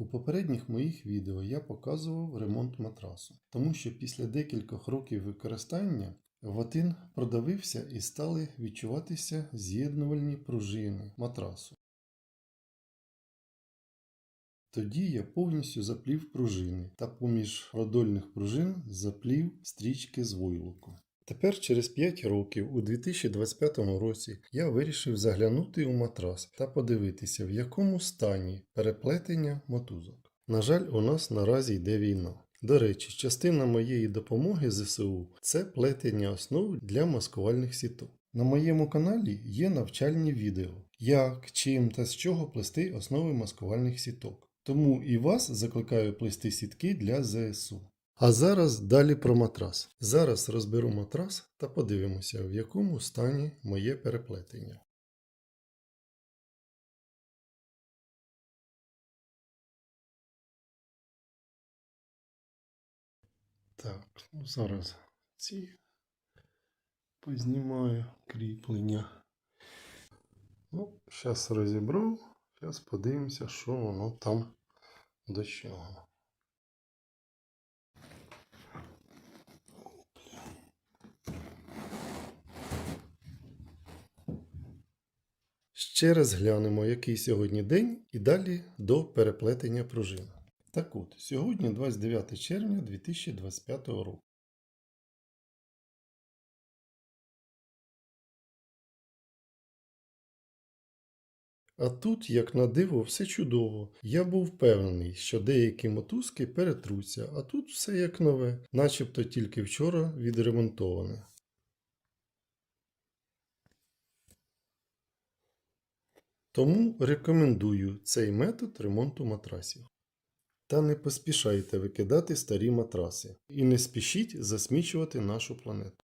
У попередніх моїх відео я показував ремонт матрасу, тому що після декількох років використання ватин продавився і стали відчуватися з'єднувальні пружини матрасу. Тоді я повністю заплів пружини та поміж продольних пружин заплів стрічки з войлоку. Тепер через 5 років, у 2025 році, я вирішив заглянути у матрас та подивитися, в якому стані переплетення мотузок. На жаль, у нас наразі йде війна. До речі, частина моєї допомоги ЗСУ це плетення основ для маскувальних сіток. На моєму каналі є навчальні відео, як, чим та з чого плести основи маскувальних сіток. Тому і вас закликаю плести сітки для ЗСУ. А зараз далі про матрас. Зараз розберу матрас та подивимося, в якому стані моє переплетення. Так, ну зараз ці познімаю кріплення. Ну, зараз розібрав. Зараз подивимося, що воно там до чого. Ще раз глянемо, який сьогодні день, і далі до переплетення пружин. Так от, сьогодні 29 червня 2025 року. А тут, як на диво, все чудово. Я був впевнений, що деякі мотузки перетруться, а тут все як нове, начебто тільки вчора відремонтоване. Тому рекомендую цей метод ремонту матрасів. Та не поспішайте викидати старі матраси і не спішіть засмічувати нашу планету.